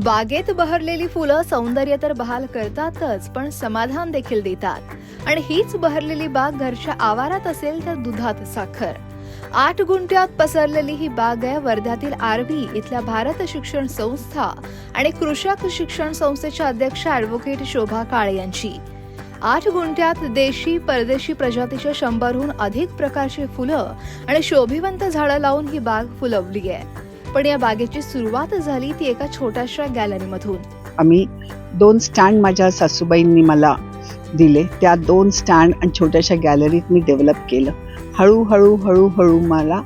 बागेत बहरलेली फुलं सौंदर्य तर बहाल करतातच पण समाधान देखील देतात. आणि हीच बहरलेली बाग घरच्या आवारात असेल तर दुधात साखर. आठ गुंठ्यात पसरलेली ही बाग आहे वर्ध्यातील आरबी इथल्या भारत शिक्षण संस्था आणि कृषक शिक्षण संस्थेच्या अध्यक्ष ॲडव्होकेट शोभा काळे यांची. आठ गुंठ्यात देशी परदेशी प्रजातीच्या शंभरहून अधिक प्रकारची फुलं आणि शोभिवंत झाडं लावून ही बाग फुलवली आहे. पण या बागेची सुरुवात झाली ती एका छोट्याशा गॅलरीमधून. आम्ही दोन स्टँड माझ्या सासूबाईंनी मला दिले. त्या दोन स्टँड आणि छोट्याशा गॅलरीत मी डेव्हलप केलं. हळूहळू हळूहळू मला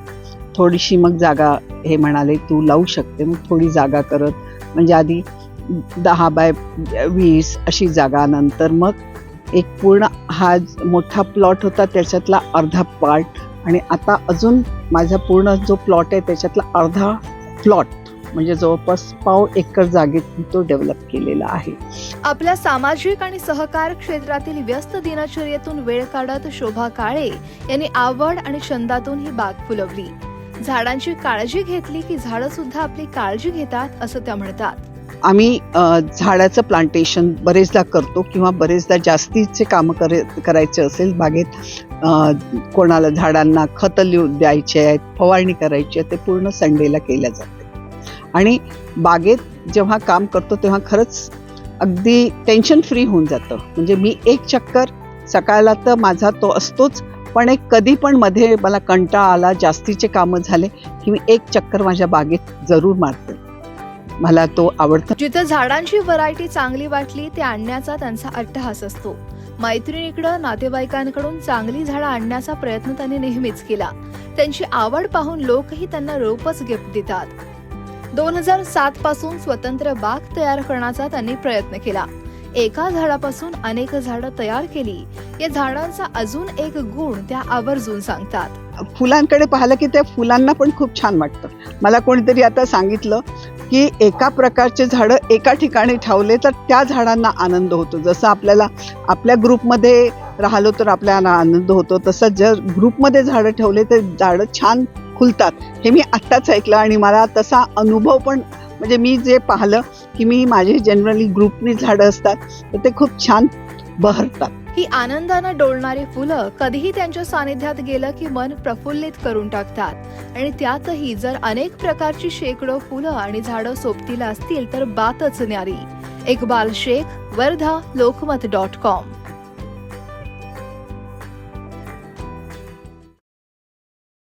थोडीशी मग जागा हे म्हणाले तू लावू शकते. मग थोडी जागा करत म्हणजे आधी दहा बाय वीस अशी जागा नंतर मग एक पूर्ण हा मोठा प्लॉट होता त्याच्यातला अर्धा पार्ट. आणि आता अजून माझा पूर्ण जो प्लॉट आहे त्याच्यातला अर्धा प्लॉट म्हणजे जवळपास पाव एकर जागेत तो डेव्हलप केलेला आहे. आपल्या सामाजिक आणि सहकार क्षेत्रातील व्यस्त दिनचर्येतून वेळ काढत शोभा काळे यांनी आवड आणि छंदातून ही बाग फुलवली. झाडांची काळजी घेतली की झाडं सुद्धा आपली काळजी घेतात असं त्या म्हणतात. आम्ही झाडाचं प्लांटेशन बरेचदा करतो किंवा बरेचदा जास्तीचे कामं करे करायचे असेल बागेत कोणाला झाडांना खतं लिहू द्यायचे आहेत फवारणी करायची आहे ते पूर्ण संडेला केल्या जाते. आणि बागेत जेव्हा काम करतो तेव्हा खरंच अगदी टेन्शन फ्री होऊन जातं. म्हणजे मी एक चक्कर सकाळला तर माझा तो असतोच पण एक कधी पण मध्ये मला कंटाळा आला जास्तीचे कामं झाले की मी एक चक्कर माझ्या बागेत जरूर मारते. मला तो आवडतो. जिथं झाडांची व्हरायटी चांगली वाटली ते आणण्याचा त्यांचा अट्टहास असतो. मैत्रिणीकडं नातेवाईकांकडून चांगली झाडं आणण्याचा प्रयत्न त्यांनी नेहमीच केला. त्यांची आवड पाहून लोकही त्यांना रोपच गिफ्ट देतात. दोन हजार सात पासून स्वतंत्र बाग तयार करण्याचा त्यांनी प्रयत्न केला. एका झाडापासून अनेक झाडं तयार केली. या झाडांचा अजून एक गुण त्या आवर्जून सांगतात. फुलांकडे पाहिलं की त्या फुलांना पण खूप छान वाटतं. मला कोणीतरी आता सांगितलं की एका प्रकारचे झाडं एका ठिकाणी ठेवले तर त्या झाडांना आनंद होतो. जसं आपल्याला आपल्या ग्रुपमध्ये राहिलो तर आपल्याला आनंद होतो. तसं जर ग्रुपमध्ये झाडं ठेवले तर झाडं छान खुलतात. हे मी आत्ताच ऐकलं आणि मला तसा अनुभव पण म्हणजे मी जे पाहिलं की मी माझे जनरली ग्रुपनी झाडं असतात तर ते खूप छान बहरतात. ही आनंदानं डोलणारी फुलं कधीही त्यांच्या सानिध्यात गेलं की मन प्रफुल्लित करून टाकतात. आणि त्यातही जर अनेक प्रकारची शेकडो फुलं आणि झाडं सोबतीला असतील तर बातच न्यारी. Iqbal Shaikh Wardha Lokmat dot com.